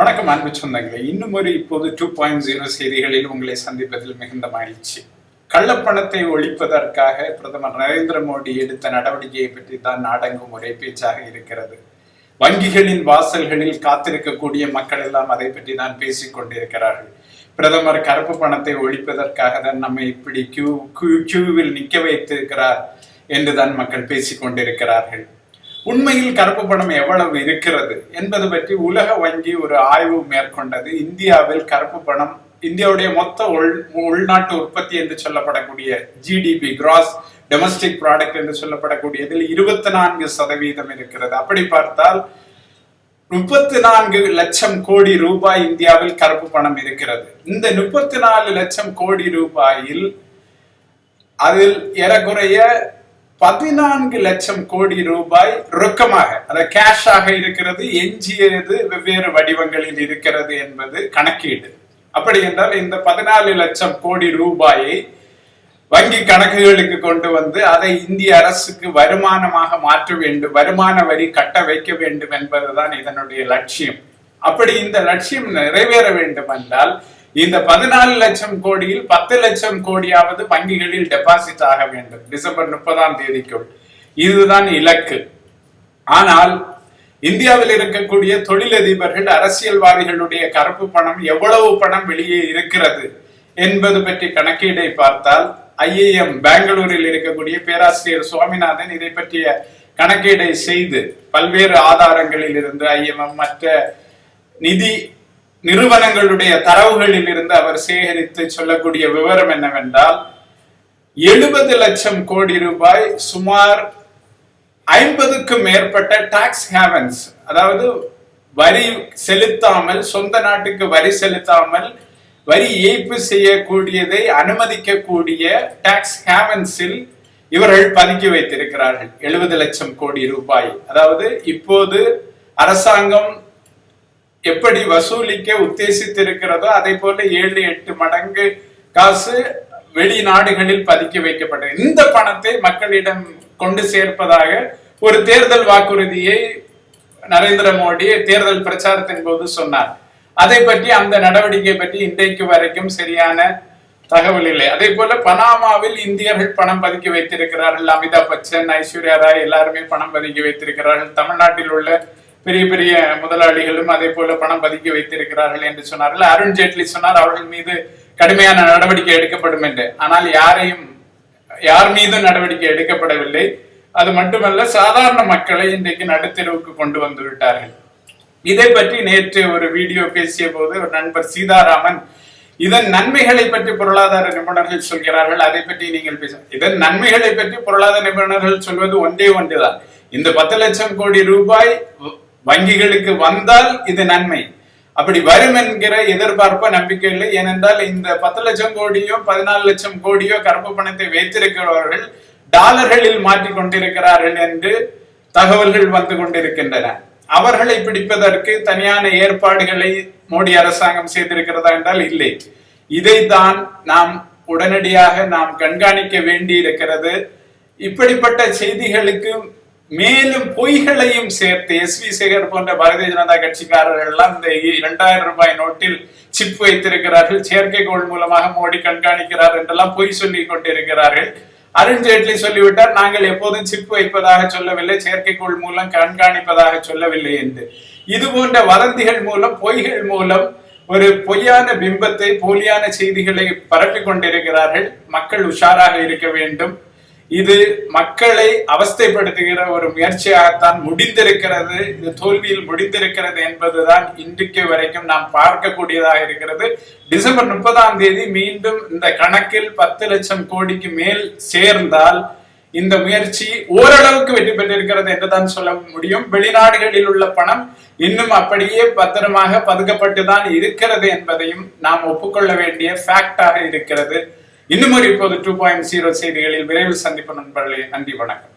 வணக்கம் அன்பு சொந்தங்களே. இன்னும் ஒரு இப்போது டூ பாயிண்ட் ஜீரோ செய்திகளில் உங்களை சந்திப்பதில் மிகுந்த மகிழ்ச்சி. கள்ளப்பணத்தை ஒழிப்பதற்காக பிரதமர் நரேந்திர மோடி எடுத்த நடவடிக்கையை பற்றி தான் நாடெங்கும் ஒரே பேச்சாக இருக்கிறது. வங்கிகளின் வாசல்களில் காத்திருக்கக்கூடிய மக்கள் எல்லாம் அதை பற்றி தான் பேசிக் கொண்டிருக்கிறார்கள். பிரதமர் கருப்பு பணத்தை ஒழிப்பதற்காக தான் நம்மை இப்படி கியூ கியூவில் நிற்க வைத்திருக்கிறார் என்றுதான் மக்கள் பேசிக் கொண்டிருக்கிறார்கள். உண்மையில் கருப்பு பணம் எவ்வளவு இருக்கிறது என்பது பற்றி உலக வங்கி ஒரு ஆய்வு மேற்கொண்டது. இந்தியாவில் கருப்பு பணம் இந்தியாவுடைய மொத்த உள் உள்நாட்டு உற்பத்தி என்று சொல்லப்படக்கூடிய ஜிடிபி கிராஸ் டொமஸ்டிக் ப்ராடக்ட் என்று சொல்லப்படக்கூடியதில் இருபத்தி நான்கு சதவீதம் இருக்கிறது. அப்படி பார்த்தால் முப்பத்தி நான்கு லட்சம் கோடி ரூபாய் இந்தியாவில் கருப்பு பணம் இருக்கிறது. இந்த முப்பத்தி நாலு லட்சம் கோடி ரூபாயில் அதில் ஏறக்குறைய பதினான்கு லட்சம் கோடி ரூபாய் ரொக்கமாக அதாவது கேஷாக இருக்கிறது எஞ்சியது வெவ்வேறு வடிவங்களில் இருக்கிறது என்பது கணக்கீடு. அப்படி என்றால் இந்த பதினாலு லட்சம் கோடி ரூபாயை வங்கி கணக்குகளுக்கு கொண்டு வந்து அதை இந்திய அரசுக்கு வருமானமாக மாற்ற வேண்டும் வருமான வரி கட்ட வைக்க வேண்டும் என்பதுதான் இதனுடைய லட்சியம். அப்படி இந்த லட்சியம் நிறைவேற வேண்டும் என்றால் இந்த பதினாலு லட்சம் கோடியில் பத்து லட்சம் கோடியாவது வங்கிகளில் டெபாசிட் ஆக வேண்டும். டிசம்பர் முப்பதாம் தேதிக்குள் இதுதான் இலக்கு. ஆனால் இந்தியாவில் இருக்கக்கூடிய தொழிலதிபர்கள் அரசியல்வாதிகளுடைய கருப்பு பணம் எவ்வளவு பணம் வெளியே இருக்கிறது என்பது பற்றி கணக்கீடை பார்த்தால் ஐஏஎம் பெங்களூரில் இருக்கக்கூடிய பேராசிரியர் சுவாமிநாதன் இதை பற்றிய கணக்கீடை செய்து பல்வேறு ஆதாரங்களில் இருந்து ஐஎம்எம் மற்ற நிதி நிறுவனங்களுடைய தரவுகளில் இருந்து அவர் சேகரித்து சொல்லக்கூடிய விவரம் என்னவென்றால் எழுபது லட்சம் கோடி ரூபாய் சுமார் ஐம்பதுக்கும் மேற்பட்ட டாக்ஸ் ஹேவன்ஸ் அதாவது வரி செலுத்தாமல் சொந்த நாட்டுக்கு வரி செலுத்தாமல் வரி ஏய்ப்பு செய்யக்கூடியதை அனுமதிக்கக்கூடிய டாக்ஸ் ஹேவன்ஸில் இவர்கள் பதுக்கி வைத்திருக்கிறார்கள். எழுபது லட்சம் கோடி ரூபாய். அதாவது இப்போது அரசாங்கம் எப்படி வசூலிக்க உத்தேசித்திருக்கிறதோ அதே போல ஏழு எட்டு மடங்கு காசு வெளிநாடுகளில் பதுக்கி வைக்கப்பட்டது. இந்த பணத்தை மக்களிடம் கொண்டு சேர்ப்பதாக ஒரு தேர்தல் வாக்குறுதியை நரேந்திர மோடி தேர்தல் பிரச்சாரத்தின் போது சொன்னார். அதை பற்றி அந்த நடவடிக்கை பற்றி இன்றைக்கு வரைக்கும் சரியான தகவல் இல்லை. அதே போல பனாமாவில் இந்தியர்கள் பணம் பதுக்கி வைத்திருக்கிறார்கள். அமிதாப் பச்சன் ஐஸ்வர்யா ராய் எல்லாருமே பணம் பதுக்கி வைத்திருக்கிறார்கள். தமிழ்நாட்டில் உள்ள பெரிய பெரிய முதலாளிகளும் அதே போல பணம் பதுக்கி வைத்திருக்கிறார்கள் என்று சொன்னார்கள். அருண் ஜேட்லி சொன்னார் அவர்கள் மீது கடுமையான நடவடிக்கை எடுக்கப்படும் என்று. ஆனால் யாரையும் யார் மீதும் நடவடிக்கை எடுக்கப்படவில்லை. அது மட்டுமல்ல சாதாரண மக்களை இன்றைக்கு நடுத்தெருவுக்கு கொண்டு வந்து விட்டார்கள். இதை பற்றி நேற்று ஒரு வீடியோ பேசிய போது ஒரு நண்பர் சீதாராமன் இதன் நன்மைகளை பற்றி பொருளாதார நிபுணர்கள் சொல்கிறார்கள் அதை பற்றி நீங்கள் பேச இதன் நன்மைகளை பற்றி பொருளாதார நிபுணர்கள் சொல்வது ஒன்றே ஒன்றுதான். இந்த பத்து லட்சம் கோடி ரூபாய் வங்கிகளுக்கு வந்தால் இது நன்மை. அப்படி வரும் என்கிற எதிர்பார்ப்ப நம்பிக்கை இல்லை. ஏனென்றால் இந்த பத்து லட்சம் கோடியோ பதினாலு லட்சம் கோடியோ கருப்பு பணத்தை வைத்திருக்கிறவர்கள் டாலர்களில் மாற்றிக் கொண்டிருக்கிறார்கள் என்று தகவல்கள் வந்து கொண்டிருக்கின்றன. அவர்களை பிடிப்பதற்கு தனியான ஏற்பாடுகளை மோடி அரசாங்கம் செய்திருக்கிறதா என்றால் இல்லை. இதைத்தான் நாம் உடனடியாக நாம் கண்காணிக்க வேண்டி இருக்கிறது இப்படிப்பட்ட செய்திகளுக்கு மேலும் பொய்களையும் சேர்த்து எஸ் வி சேகர் போன்ற பாரதிய ஜனதா கட்சிக்காரர்கள் எல்லாம் இந்த இரண்டாயிரம் ரூபாய் நோட்டில் சிப் வைத்திருக்கிறார்கள். செயற்கைக்கோள் மூலமாக மோடி கண்காணிக்கிறார் என்றெல்லாம் பொய் சொல்லி கொண்டிருக்கிறார்கள். அருண் ஜேட்லி சொல்லிவிட்டார் நாங்கள் எப்போதும் சிப் வைப்பதாக சொல்லவில்லை செயற்கைக்கோள் மூலம் கண்காணிப்பதாக சொல்லவில்லை என்று. இது போன்ற வதந்திகள் மூலம் பொய்கள் மூலம் ஒரு பொய்யான பிம்பத்தை போலியான செய்திகளை பரப்பிக் கொண்டிருக்கிறார்கள். மக்கள் உஷாராக இருக்க வேண்டும். இது மக்களை அவஸ்தைப்படுத்துகிற ஒரு முயற்சியாகத்தான் முடிந்திருக்கிறது. இது தோல்வியில் முடிந்திருக்கிறது என்பதுதான் இன்றைக்கு வரைக்கும் நாம் பார்க்கக்கூடியதாக இருக்கிறது. டிசம்பர் முப்பதாம் தேதி மீண்டும் இந்த கணக்கில் பத்து லட்சம் கோடிக்கு மேல் சேர்ந்தால் இந்த முயற்சி ஓரளவுக்கு வெற்றி பெற்றிருக்கிறது என்றுதான் சொல்ல முடியும். வெளிநாடுகளில் உள்ள பணம் இன்னும் அப்படியே பத்திரமாக பதுக்கப்பட்டுதான் இருக்கிறது என்பதையும் நாம் ஒப்புக்கொள்ள வேண்டிய ஃபேக்டாக இருக்கிறது. இன்னும் ஒரு இப்போது டூ பாயிண்ட் ஜீரோ செய்திகளில் விரைவில் சந்திப்பு நண்பர்களே. நன்றி வணக்கம்.